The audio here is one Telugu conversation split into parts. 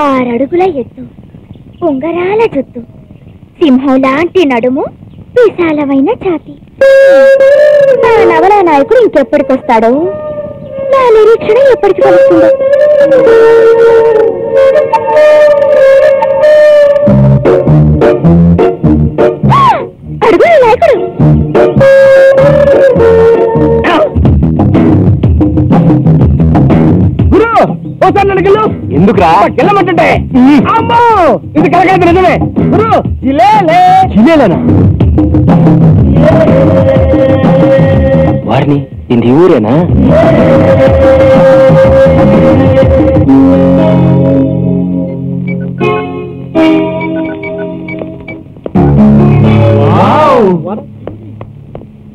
ఆరడుగుల ఎత్తు ఉంగరాల జుత్తు సింహం లాంటి నడుము విశాలమైన ఛాతి. నా నవల నాయకుడు ఇంకెప్పటికొస్తాడు నా నిరీక్షణ ఎప్పటికి కలుస్తుందో అడుగు నాయకుడు! గురు ఎందుకురా గెల్లమంటుంటే అమ్మో ఇది కలకాదు నిజమే గురు జిలేలే చిలేనా వారిని ఇది ఊరేనా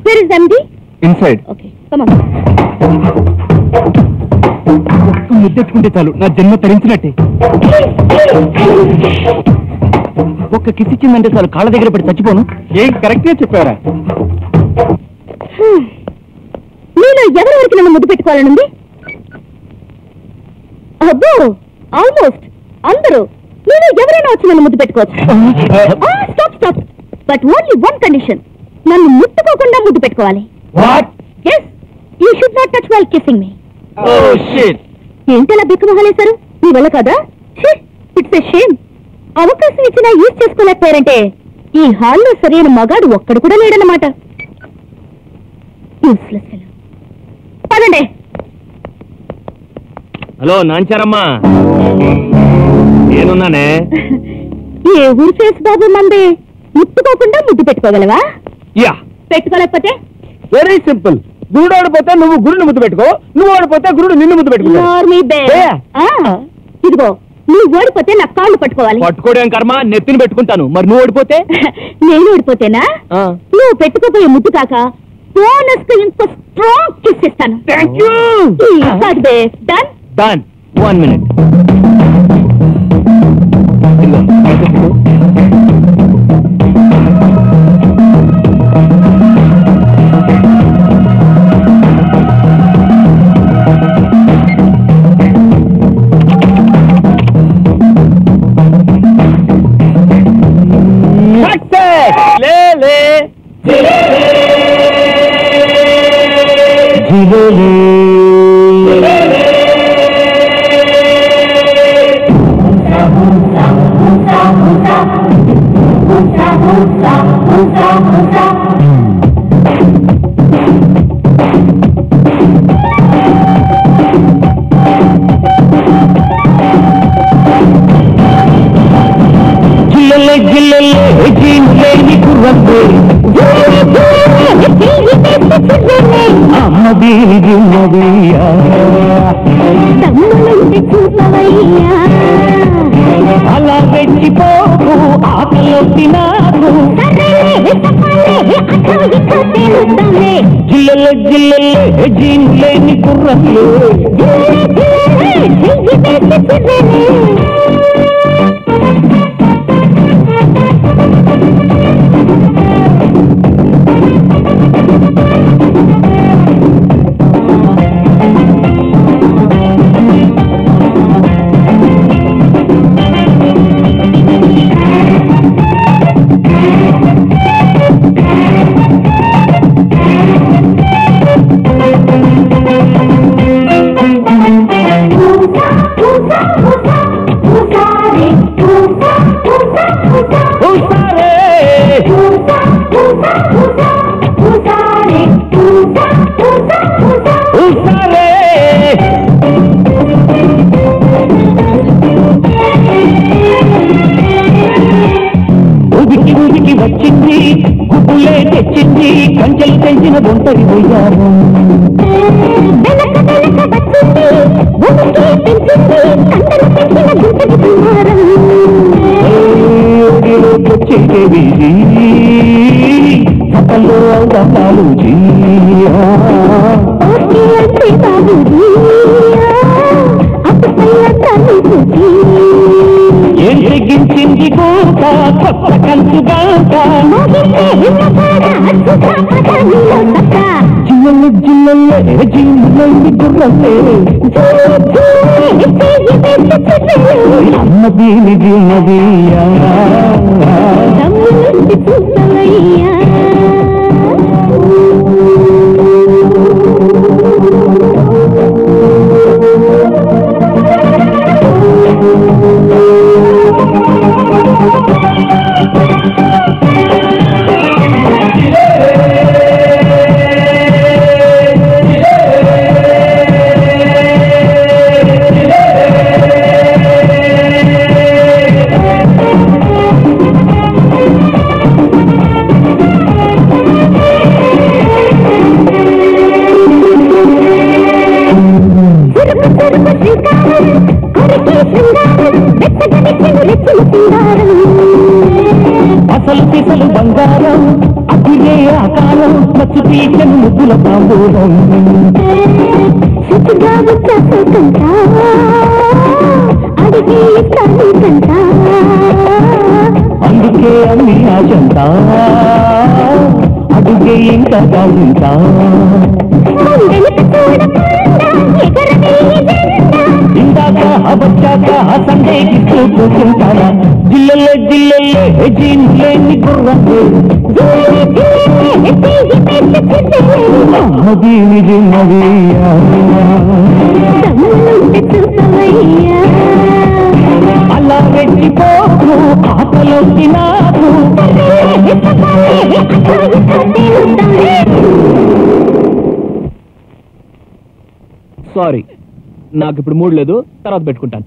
Where is MD? Inside Okay, come on. ముద్దెట్టుకుంటే చాలు. నా జన్మ తరించినట్టే. ఒక్క కిసిచ్చిందంటే చాలు కాళ్ళ దగ్గర పడి చచ్చిపోను. ఏం కరెక్ట్గా చెప్పారా. మీలో ఎవరి వరకు నన్ను ముద్దు పెట్టుకోవాలనుంది? అబ్బో ఆల్మోస్ట్ అందరూ. మీలో ఎవరైనా వచ్చి నన్ను ముద్దు పెట్టుకోవచ్చు. Stop stop but only one condition నన్ను ముట్టుకోకుండా ముద్దు పెట్టుకోవాలి. What is you should not touch while kissing me oh shit ఏంటలా బిక్కు మొహాలేశారు మీ వల్ల కదా? ఇట్స్ ఎ షేమ్ అవకాశం ఇచ్చినా యూజ్ చేసుకోలేకపోయారంటే ఈ హాల్లో సరైన మగాడు ఒక్కడు కూడా లేడన్నమాట. పదండి. హలో నాంచారమ్మా. నేనున్నానే ఏ ఊరు ఫేస్ బాబు మంది? ముట్టుకోకుండా ముద్దు పెట్టుకోగలవా? యా. పెట్టుకోలేకపోతే? వెరీ సింపుల్ గురుడు ఓడిపోతే నువ్వు గురుని ముద్దు పెట్టుకో. నువ్వు ఓడిపోతే గురుడు నిన్ను ముద్దు పెట్టుకో ఇదిగో నువ్వు ఓడిపోతే నా కాళ్ళు పట్టుకోవాలి. పట్టుకోవడం కర్మ నెత్తిని పెట్టుకుంటాను. మరి నువ్వు ఓడిపోతే? నేను ఓడిపోతేనా? నువ్వు పెట్టుకోపోయే ముద్దు కాక బోనస్ ఇంకో స్ట్రాంగ్ కిస్ ఇస్తాను. డన్ డన్ వన్ మినిట్ జిల్లలే అలా రెచ్చిపోకు ఆకలొచ్చి నాకు. జిల్లలే జిల్లలే జీలేని కుర్రబ్బే తెచ్చింది కంచెలు పెంచిన ఒంటరి పోయారు వచ్చేవి సపల్లో అవుతాలు జీయా. ఏం తెగించింది గోక కొత్త కంచు గాక జిల్లలు జిల్లలే జిల్లలు గుర్రలే అమ్మది నిజమదియా అసలు పిసలు బంగారం అతిరే ఆకారం మచ్చు తీసను ముద్దుల తాంబూలం. అందుకే అన్ని ఆశంత అడుగే ఇంకా కావింత వచ్చాక చూడకుండా కూర్చుంటావా జెండా ఇందాక అబచ్చాక జిల్లెల్లే జిల్లెల్లే జీన్లేని గుర్రంలో. జిల్లెలే జిల్లెలే అలా రెచ్చిపోకు ఆటలోకి నాకు. సారీ నాకు ఇప్పుడు మూడు లేదు తర్వాత పెట్టుకుంటాను.